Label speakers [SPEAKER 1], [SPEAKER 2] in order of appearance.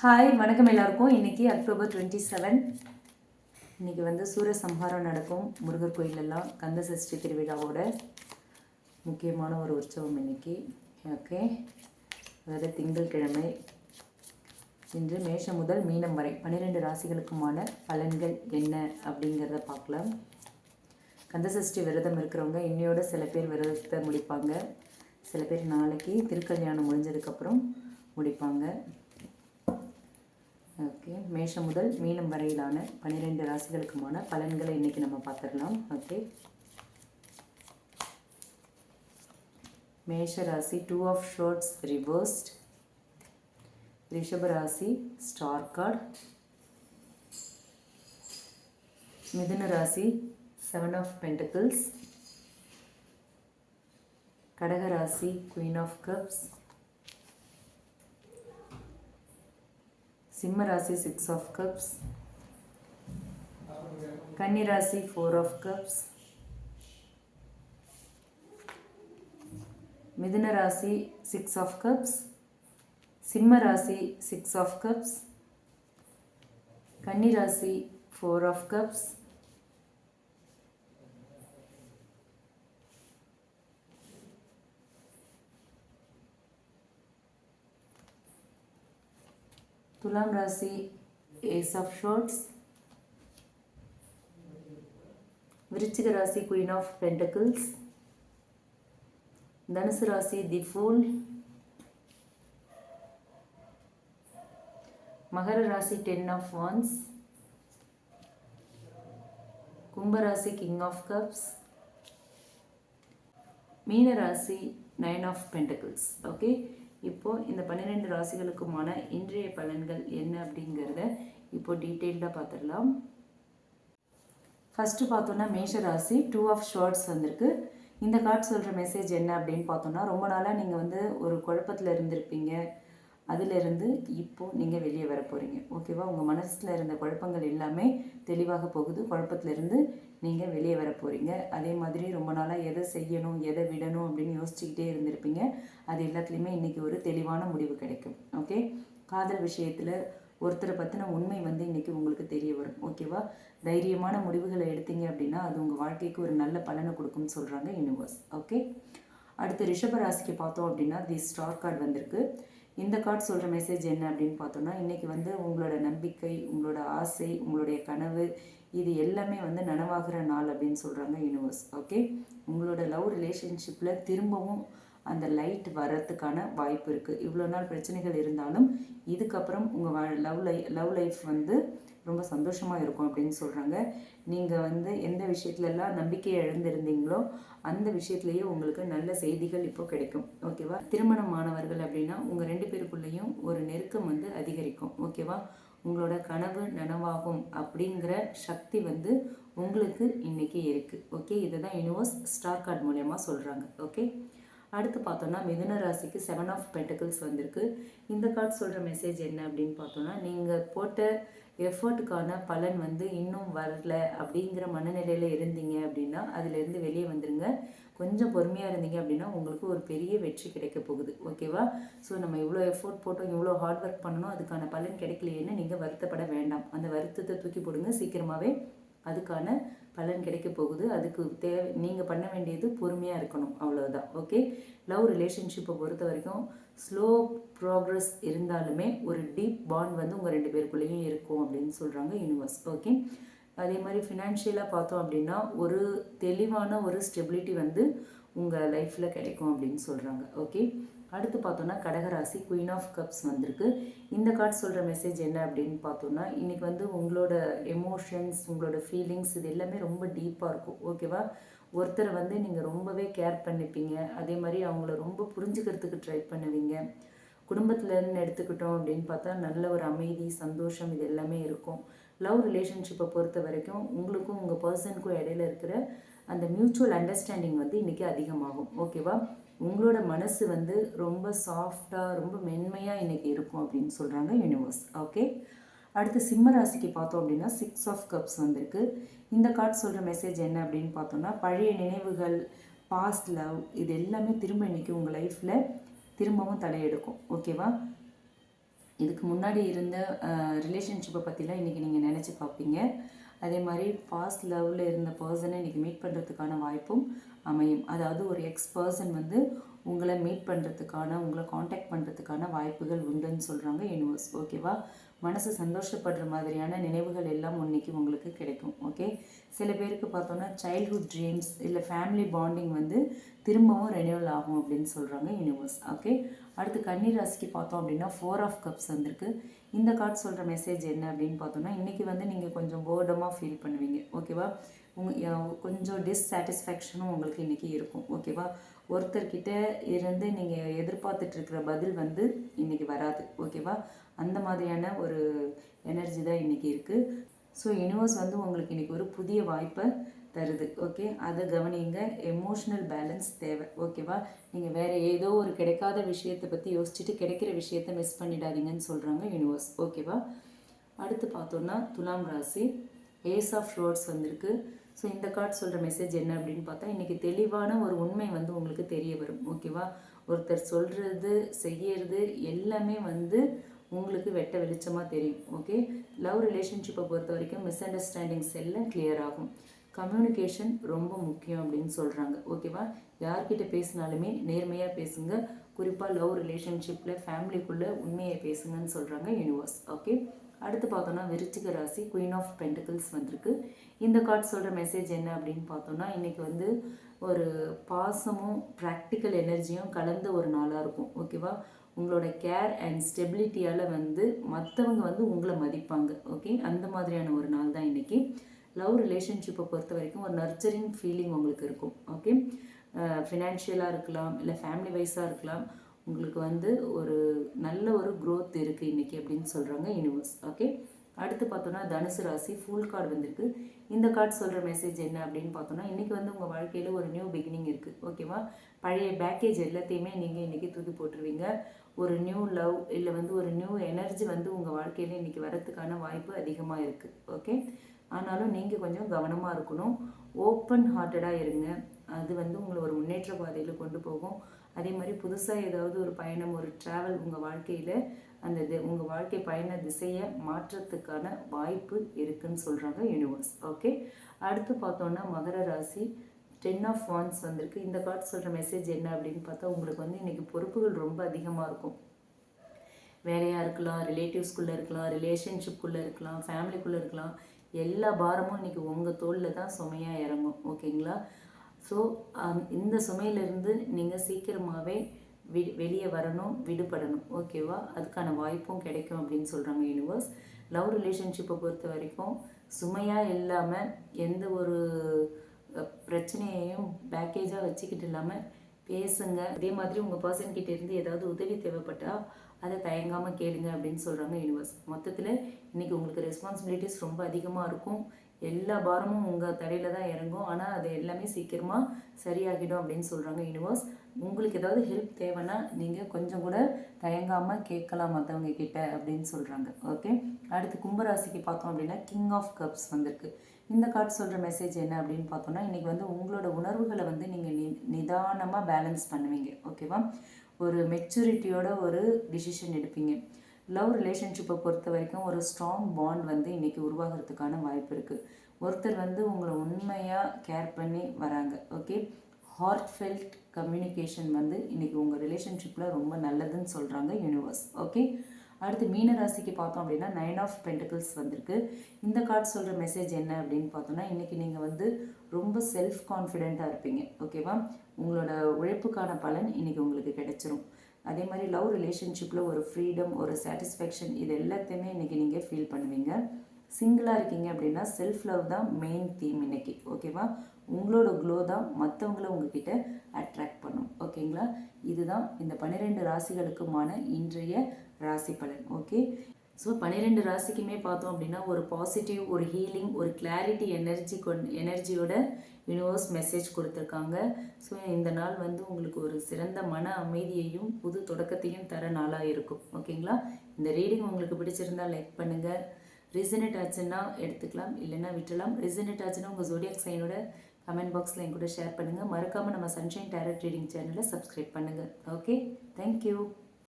[SPEAKER 1] Hi வணக்கம் எல்லாருக்கும். இன்றைக்கி அக்டோபர் டுவெண்ட்டி செவன் இன்றைக்கி வந்து சூரசம்ஹாரம் நடக்கும். முருகர் கோயிலெல்லாம் கந்த சஷ்டி திருவிழாவோட முக்கியமான ஒரு உற்சவம் இன்னைக்கு. ஓகே அதாவது திங்கட்கிழமை இன்று மேஷம் முதல் மீனம் வரை பன்னிரெண்டு ராசிகளுக்குமான பலன்கள் என்ன அப்படிங்கிறத பார்க்கலாம். கந்தசஷ்டி விரதம் இருக்கிறவங்க இன்னையோட சில பேர் விரதத்தை முடிப்பாங்க. சில பேர் நாளைக்கு திருக்கல்யாணம் முடிஞ்சதுக்கப்புறம் முடிப்பாங்க. ஓகே மேஷம் முதல் மீனம் வரையிலான பன்னிரெண்டு ராசிகளுக்குமான பலன்களை இன்றைக்கி நம்ம பார்த்துடலாம். ஓகே மேஷ ராசி டூ ஆஃப் ஷோர்ட்ஸ் ரிவர்ஸ்ட் ரிஷப ராசி ஸ்டார் கார்டு மிதுன ராசி செவன் ஆஃப் பென்டக்கிள்ஸ் கடக ராசி குயின் ஆஃப் கப்ஸ் சிம்ம ராசி சிக்ஸ் ஆஃப் கப்ஸ் கன்னி ராசி ஃபோர் ஆஃப் கப்ஸ் மிதுன ராசி சிக்ஸ் ஆஃப் கப்ஸ் சிம்ம ராசி சிக்ஸ் ஆஃப் கப்ஸ் கன்னி ராசி ஃபோர் ஆஃப் கப்ஸ் துலாம் ராசி ஏஸ் ஆஃப் ஷோர்ட்ஸ் விருச்சிக ராசி குயின் ஆஃப் பென்டக்கிள்ஸ் தனுசு ராசி தி ஃபூல் மகர ராசி டென் ஆஃப் வான்ஸ் கும்பராசி கிங் ஆஃப் கப்ஸ் மீன ராசி நைன் ஆஃப் பென்டக்கிள்ஸ் ஓகே இப்போ இந்த பன்னிரெண்டு ராசிகளுக்குமான இன்றைய பலன்கள் என்ன அப்படிங்கிறத இப்போ டீட்டெயில்டாக பார்த்துடலாம் ஃபஸ்ட்டு பார்த்தோன்னா மேஷ ராசி டூ ஆஃப் ஷார்ட்ஸ் வந்திருக்கு. இந்த கார்டு சொல்கிற மெசேஜ் என்ன அப்படின்னு பார்த்தோன்னா ரொம்ப நாளாக நீங்கள் வந்து ஒரு குழப்பத்தில் இருந்திருப்பீங்க. அதிலிருந்து இப்போது நீங்கள் வெளியே வர போகிறீங்க ஓகேவா உங்கள் மனசில் இருந்த குழப்பங்கள் எல்லாமே தெளிவாக போகுது. குழப்பத்திலிருந்து நீங்கள் வெளியே வர போகிறீங்க அதே மாதிரி ரொம்ப நாளாக எதை செய்யணும் எதை விடணும் அப்படின்னு யோசிச்சுக்கிட்டே இருந்திருப்பீங்க. அது எல்லாத்துலேயுமே இன்றைக்கி ஒரு தெளிவான முடிவு கிடைக்கும். ஓகே காதல் விஷயத்தில் ஒருத்தரை பற்றின உண்மை வந்து இன்றைக்கி உங்களுக்கு தெரிய வரும். ஓகேவா தைரியமான முடிவுகளை எடுத்தீங்க அப்படின்னா அது உங்கள் வாழ்க்கைக்கு ஒரு நல்ல பலனை கொடுக்கும்னு சொல்கிறாங்க யூனிவர்ஸ் ஓகே அடுத்து ரிஷபராசிக்கு பார்த்தோம் அப்படின்னா தி ஸ்டார் கார்டு வந்திருக்கு. இந்த கார்டு சொல்கிற மெசேஜ் என்ன அப்படின்னு பார்த்தோன்னா இன்றைக்கி வந்து உங்களோட நம்பிக்கை உங்களோட ஆசை உங்களுடைய கனவு இது எல்லாமே வந்து நனவாகிற நாள் அப்படின்னு சொல்கிறாங்க யூனிவர்ஸ் ஓகே உங்களோட லவ் ரிலேஷன்ஷிப்பில் திரும்பவும் அந்த லைட் வர்றதுக்கான வாய்ப்பு இருக்குது இவ்வளோ நாள் பிரச்சனைகள் இருந்தாலும் இதுக்கப்புறம் உங்கள் லவ் லை லவ் லைஃப் வந்து ரொம்ப சந்தோஷமாக இருக்கும் அப்படின்னு சொல்கிறாங்க நீங்கள் வந்து எந்த விஷயத்துலலாம் நம்பிக்கையை இழந்திருந்தீங்களோ அந்த விஷயத்துலேயே உங்களுக்கு நல்ல செய்திகள் இப்போ கிடைக்கும். ஓகேவா திருமணமானவர்கள் அப்படின்னா உங்கள் ரெண்டு பேருக்குள்ளேயும் ஒரு நெருக்கம் வந்து அதிகரிக்கும். ஓகேவா உங்களோட கனவு நனவாகும் அப்படிங்கிற சக்தி வந்து உங்களுக்கு இன்றைக்கி இருக்குது ஓகே இதை தான் யூனிவர்ஸ் ஸ்டார் கார்டு மூலயமா சொல்கிறாங்க ஓகே அடுத்து பார்த்தோன்னா மிதுன ராசிக்கு செவன் ஆஃப் பென்டக்கிள்ஸ் வந்திருக்கு. இந்த கார்டு சொல்கிற மெசேஜ் என்ன அப்படின்னு பார்த்தோன்னா நீங்கள் போட்ட எஃபர்ட்டுக்கான பலன் வந்து இன்னும் வரல அப்படிங்கிற மனநிலையில் இருந்தீங்க அப்படின்னா அதுலேருந்து வெளியே வந்துடுங்க கொஞ்சம் பொறுமையாக இருந்தீங்க அப்படின்னா உங்களுக்கு ஒரு பெரிய வெற்றி கிடைக்க போகுது. ஓகேவா ஸோ நம்ம இவ்வளோ எஃபோர்ட் போட்டோம் இவ்வளோ ஹார்ட் ஒர்க் பண்ணணும் அதுக்கான பலன் கிடைக்கலையேன்னு நீங்கள் வருத்தப்பட வேண்டாம். அந்த வருத்தத்தை தூக்கி போடுங்க சீக்கிரமாகவே அதுக்கான பலன் கிடைக்க போகுது. அதுக்கு தேவை நீங்கள் பண்ண வேண்டியது பொறுமையாக இருக்கணும். அவ்வளோதான் ஓகே லவ் ரிலேஷன்ஷிப்பை பொறுத்த வரைக்கும் ஸ்லோ ப்ராக்ரஸ் இருந்தாலுமே ஒரு டீப் பாண்ட் வந்து உங்கள் ரெண்டு பேருக்குள்ளேயும் இருக்கும் அப்படின்னு சொல்கிறாங்க யூனிவர்ஸ் ஓகே அதே மாதிரி ஃபினான்ஷியலாக பார்த்தோம் அப்படின்னா ஒரு தெளிவான ஒரு ஸ்டெபிலிட்டி வந்து உங்கள் லைஃப்பில் கிடைக்கும் அப்படின்னு சொல்கிறாங்க ஓகே அடுத்து பார்த்தோன்னா கடகராசி குயின் ஆஃப் கப்ஸ் வந்திருக்கு. இந்த கார்டு சொல்கிற மெசேஜ் என்ன அப்படின்னு பார்த்தோன்னா இன்றைக்கி வந்து உங்களோட எமோஷன்ஸ் உங்களோட ஃபீலிங்ஸ் இது எல்லாமே ரொம்ப டீப்பாக இருக்கும். ஓகேவா ஒருத்தரை வந்து நீங்கள் ரொம்பவே கேர் பண்ணிப்பீங்க. அதே மாதிரி அவங்கள ரொம்ப புரிஞ்சுக்கிறதுக்கு ட்ரை பண்ணுவீங்க. குடும்பத்துலன்னு எடுத்துக்கிட்டோம் அப்படின்னு பார்த்தா நல்ல ஒரு அமைதி சந்தோஷம் இது எல்லாமே இருக்கும். லவ் ரிலேஷன்ஷிப்பை பொறுத்த வரைக்கும் உங்களுக்கும் உங்கள் பர்சனுக்கும் இடையில இருக்கிற அந்த மியூச்சுவல் அண்டர்ஸ்டாண்டிங் வந்து இன்றைக்கி அதிகமாகும். ஓகேவா உங்களோட மனசு வந்து ரொம்ப சாஃப்டாக ரொம்ப மென்மையாக இன்றைக்கி இருக்கும் அப்படின்னு சொல்கிறாங்க யூனிவர்ஸ் ஓகே அடுத்து சிம்ம ராசிக்கு பார்த்தோம் அப்படின்னா சிக்ஸ் ஆஃப் கப்ஸ் வந்திருக்கு. இந்த கார்டு சொல்கிற மெசேஜ் என்ன அப்படின்னு பார்த்தோம்னா பழைய நினைவுகள் பாஸ்ட் லவ் இது எல்லாமே திரும்ப இன்றைக்கி உங்கள் லைஃப்பில் திரும்பவும் தலையெடுக்கும். ஓகேவா இதுக்கு முன்னாடி இருந்த ரிலேஷன்ஷிப்பை பற்றிலாம் இன்றைக்கி நீங்கள் நினச்சி பார்ப்பீங்க. அதே மாதிரி பாஸ்ட் லவ்வில் இருந்த பர்சனை இன்றைக்கி மீட் பண்ணுறதுக்கான வாய்ப்பும் அமையும். அதாவது ஒரு எக்ஸ் பர்சன் வந்து உங்களை மீட் பண்ணுறதுக்கான உங்களை காண்டாக்ட் பண்ணுறதுக்கான வாய்ப்புகள் உண்டுன்னு சொல்கிறாங்க யூனிவர்ஸ் ஓகேவா மனசு சந்தோஷப்படுற மாதிரியான நினைவுகள் எல்லாம் இன்னைக்கு உங்களுக்கு கிடைக்கும் ஓகே சில பேருக்கு பார்த்தோன்னா சைல்ட்ஹுட் ட்ரீம்ஸ் இல்லை ஃபேமிலி பாண்டிங் வந்து திரும்பவும் ரெனியூவல் ஆகும் அப்படின்னு சொல்கிறாங்க யூனிவர்ஸ் ஓகே அடுத்து கன்னி ராசிக்கு பார்த்தோம் அப்படின்னா ஃபோர் ஆஃப் கப்ஸ் வந்திருக்கு. இந்த கார்டு சொல்கிற மெசேஜ் என்ன அப்படின்னு பார்த்தோன்னா இன்றைக்கி வந்து நீங்கள் கொஞ்சம் போர்டமாக ஃபீல் பண்ணுவீங்க ஓகேவா உங்கள் கொஞ்சம் டிஸ்சாட்டிஸ்ஃபேக்ஷனும் உங்களுக்கு இன்றைக்கி இருக்கும் ஓகேவா ஒருத்தர்கிட்ட இருந்து நீங்கள் எதிர்பார்த்துட்ருக்கிற பதில் வந்து இன்றைக்கி வராது ஓகேவா அந்த மாதிரியான ஒரு எனர்ஜி தான் இன்றைக்கி இருக்குது ஸோ யூனிவர்ஸ் வந்து உங்களுக்கு இன்றைக்கி ஒரு புதிய வாய்ப்பை தருது. ஓகே அதை கவனிங்க. எமோஷ்னல் பேலன்ஸ் தேவை. ஓகேவா நீங்கள் வேறு ஏதோ ஒரு கிடைக்காத விஷயத்தை பற்றி யோசிச்சுட்டு கிடைக்கிற விஷயத்த மிஸ் பண்ணிடாதீங்கன்னு சொல்கிறாங்க யூனிவர்ஸ் ஓகேவா அடுத்து பார்த்தோன்னா துலாம் ராசி. ஏஸ் ஆஃப் ரோட்ஸ் வந்திருக்கு. ஸோ இந்த கார்டு சொல்கிற மெசேஜ் என்ன அப்படின்னு பார்த்தா இன்றைக்கி தெளிவான ஒரு உண்மை வந்து உங்களுக்கு தெரிய வரும். ஓகேவா ஒருத்தர் சொல்கிறது செய்யறது எல்லாமே வந்து உங்களுக்கு வெட்ட வெளிச்சமாக தெரியும் ஓகே லவ் ரிலேஷன்ஷிப்பை பொறுத்த வரைக்கும் மிஸ் அண்டர்ஸ்டாண்டிங்ஸ் எல்லாம் கிளியர் ஆகும். கம்யூனிகேஷன் ரொம்ப முக்கியம் அப்படின்னு சொல்கிறாங்க ஓகேவா யார்கிட்ட பேசினாலுமே நேர்மையாக பேசுங்க. குறிப்பாக லவ் ரிலேஷன்ஷிப்பில் ஃபேமிலிக்குள்ளே உண்மையை பேசுங்கன்னு சொல்கிறாங்க யூனிவர்ஸ் ஓகே அடுத்து பார்த்தோன்னா விருச்சிக ராசி குயின் ஆஃப் பென்டிகல்ஸ் வந்திருக்கு. இந்த கார்ட் சொல்கிற மெசேஜ் என்ன அப்படின்னு பார்த்தோன்னா இன்றைக்கி வந்து ஒரு பாசமும் ப்ராக்டிக்கல் எனர்ஜியும் கலந்த ஒரு நாளாக இருக்கும் ஓகேவா உங்களோட கேர் அண்ட் ஸ்டெபிலிட்டியால் வந்து மற்றவங்க வந்து உங்களை மதிப்பாங்க. ஓகே அந்த மாதிரியான ஒரு நாள் தான் இன்றைக்கி லவ் ரிலேஷன்ஷிப்பை பொறுத்த வரைக்கும் ஒரு நர்ச்சரிங் ஃபீலிங் உங்களுக்கு இருக்கும். ஓகே ஃபினான்ஷியலாக இருக்கலாம் இல்லை ஃபேமிலி வைஸாக இருக்கலாம். உங்களுக்கு வந்து ஒரு நல்ல ஒரு க்ரோத் இருக்குது இன்றைக்கி அப்படின்னு சொல்கிறாங்க யூனிவர்ஸ் ஓகே அடுத்து பார்த்தோன்னா தனுசு ராசி ஃபுல் கார்டு வந்திருக்கு. இந்த கார்டு சொல்கிற மெசேஜ் என்ன அப்படின்னு பார்த்தோன்னா இன்றைக்கி வந்து உங்கள் வாழ்க்கையில் ஒரு நியூ பிகினிங் இருக்குது ஓகேவா பழைய பேக்கேஜ் எல்லாத்தையுமே நீங்கள் இன்றைக்கி தூக்கி போட்டுருவீங்க. ஒரு நியூ லவ் இல்லை வந்து ஒரு நியூ எனர்ஜி வந்து உங்கள் வாழ்க்கையில் இன்றைக்கி வரத்துக்கான வாய்ப்பு அதிகமாக இருக்குது ஓகே ஆனாலும் நீங்கள் கொஞ்சம் கவனமாக இருக்கணும். ஓப்பன் ஹார்ட்டடாக இருங்க. அது வந்து உங்களை ஒரு முன்னேற்ற பாதையில் கொண்டு போகும். அதே மாதிரி புதுசாக ஏதாவது ஒரு பயணம் ஒரு ட்ராவல் உங்கள் வாழ்க்கையில் அந்த இது உங்கள் வாழ்க்கை பயண திசையை மாற்றத்துக்கான வாய்ப்பு இருக்குதுன்னு சொல்கிறாங்க யூனிவர்ஸ் ஓகே அடுத்து பார்த்தோன்னா மகர ராசி. டென் ஆஃப் வான்ஸ் வந்திருக்கு. இந்த கார்டு சொல்கிற மெசேஜ் என்ன அப்படின்னு பார்த்தா உங்களுக்கு வந்து இன்றைக்கி பொறுப்புகள் ரொம்ப அதிகமாக இருக்கும். வேலையாக இருக்கலாம் ரிலேட்டிவ்ஸ்குள்ளே இருக்கலாம் ரிலேஷன்ஷிப்குள்ளே இருக்கலாம் ஃபேமிலிக்குள்ளே இருக்கலாம். எல்லா பாரமும் இன்றைக்கி உங்கள் தோளில் தான் சுமையாக இறங்கும். ஓகேங்களா? ஸோ um, இந்த சுமையிலேருந்து நீங்கள் சீக்கிரமாகவே வி வெளியே வரணும் விடுபடணும். ஓகேவா? அதுக்கான வாய்ப்பும் கிடைக்கும் அப்படின்னு சொல்கிறாங்க யூனிவர்ஸ் லவ் ரிலேஷன்ஷிப்பை பொறுத்த வரைக்கும் சுமையாக இல்லாமல் எந்த ஒரு பிரச்சனையையும் பேக்கேஜாக வச்சுக்கிட்டு இல்லாமல் பேசுங்க. அதே மாதிரி உங்கள் பர்சன் கிட்ட இருந்து ஏதாவது உதவி தேவைப்பட்டால் அதை தயங்காமல் கேளுங்க அப்படின்னு சொல்கிறாங்க யூனிவர்ஸ் மொத்தத்தில் இன்றைக்கி உங்களுக்கு ரெஸ்பான்சிபிலிட்டிஸ் ரொம்ப அதிகமாக இருக்கும். எல்லா பாரமும் உங்கள் தலையில் தான் இறங்கும். ஆனால் அது எல்லாமே சீக்கிரமாக சரியாகிடும் அப்படின்னு சொல்கிறாங்க யூனிவர்ஸ் உங்களுக்கு ஏதாவது ஹெல்ப் தேவைன்னா நீங்கள் கொஞ்சம் கூட தயங்காமல் கேட்கலாம் மற்றவங்க கிட்ட அப்படின்னு சொல்கிறாங்க ஓகே அடுத்து கும்பராசிக்கு பார்த்தோம் அப்படின்னா கிங் ஆஃப் கப்ஸ் வந்திருக்கு. இந்த கார்டு சொல்கிற மெசேஜ் என்ன அப்படின்னு பார்த்தோன்னா இன்றைக்கி வந்து உங்களோட உணர்வுகளை வந்து நீங்கள் நி நிதானமாக பேலன்ஸ் பண்ணுவீங்க ஓகேவா ஒரு மெச்சூரிட்டியோட ஒரு டிசிஷன் எடுப்பீங்க. லவ் ரிலேஷன்ஷிப்பை பொறுத்த வரைக்கும் ஒரு ஸ்ட்ராங் பாண்ட் வந்து இன்றைக்கி உருவாகிறதுக்கான வாய்ப்பு இருக்குது ஒருத்தர் வந்து உங்களை உண்மையாக கேர் பண்ணி வராங்க ஓகே ஹார்ட் ஃபெல்ட் கம்யூனிகேஷன் வந்து இன்றைக்கி உங்கள் ரிலேஷன்ஷிப்பில் ரொம்ப நல்லதுன்னு சொல்கிறாங்க யூனிவர்ஸ் ஓகே அடுத்து மீன ராசிக்கு பார்த்தோம் அப்படின்னா நைன் ஆஃப் பென்டிகல்ஸ் வந்திருக்கு. இந்த கார்டு சொல்கிற மெசேஜ் என்ன அப்படின்னு பார்த்தோன்னா இன்றைக்கி நீங்கள் வந்து ரொம்ப செல்ஃப் கான்ஃபிடெண்ட்டாக இருப்பீங்க ஓகேவா உங்களோட உழைப்புக்கான பலன் இன்றைக்கி உங்களுக்கு கிடைச்சிரும். அதே மாதிரி லவ் ரிலேஷன்ஷிப்பில் ஒரு ஃப்ரீடம் ஒரு சாட்டிஸ்ஃபேக்ஷன் இது எல்லாத்தையுமே இன்றைக்கி நீங்கள் ஃபீல் பண்ணுவீங்க. சிங்கிளாக இருக்கீங்க அப்படின்னா செல்ஃப் லவ் தான் மெயின் தீம் இன்னைக்கு ஓகேவா உங்களோட க்ளோ தான் மற்றவங்கள உங்ககிட்ட அட்ராக்ட் பண்ணும் ஓகேங்களா இதுதான் இந்த பன்னிரெண்டு ராசிகளுக்குமான இன்றைய ராசி பலன் ஓகே ஸோ பன்னிரெண்டு ராசிக்குமே பார்த்தோம் அப்படின்னா ஒரு பாசிட்டிவ் ஒரு ஹீலிங் ஒரு கிளாரிட்டி எனர்ஜி கொண் எனர்ஜியோட யூனிவர்ஸ் மெசேஜ் கொடுத்துருக்காங்க. ஸோ இந்த நாள் வந்து உங்களுக்கு ஒரு சிறந்த மன அமைதியையும் புது தொடக்கத்தையும் தர நாளாக இருக்கும் ஓகேங்களா இந்த ரீடிங் உங்களுக்கு பிடிச்சிருந்தா லைக் பண்ணுங்கள் ரிசனட் ஆச்சுன்னா எடுத்துக்கலாம் இல்லைன்னா விட்டுலாம். ரிசனட் ஆச்சுன்னா உங்கள் ஜோடியாக் சைனோட கமெண்ட் பாக்ஸில் என் கூட ஷேர் பண்ணுங்கள் மறக்காமல் நம்ம சன்ஷைன் டேரட் ரீடிங் சேனலை சப்ஸ்கிரைப் பண்ணுங்கள் ஓகே தேங்க்யூ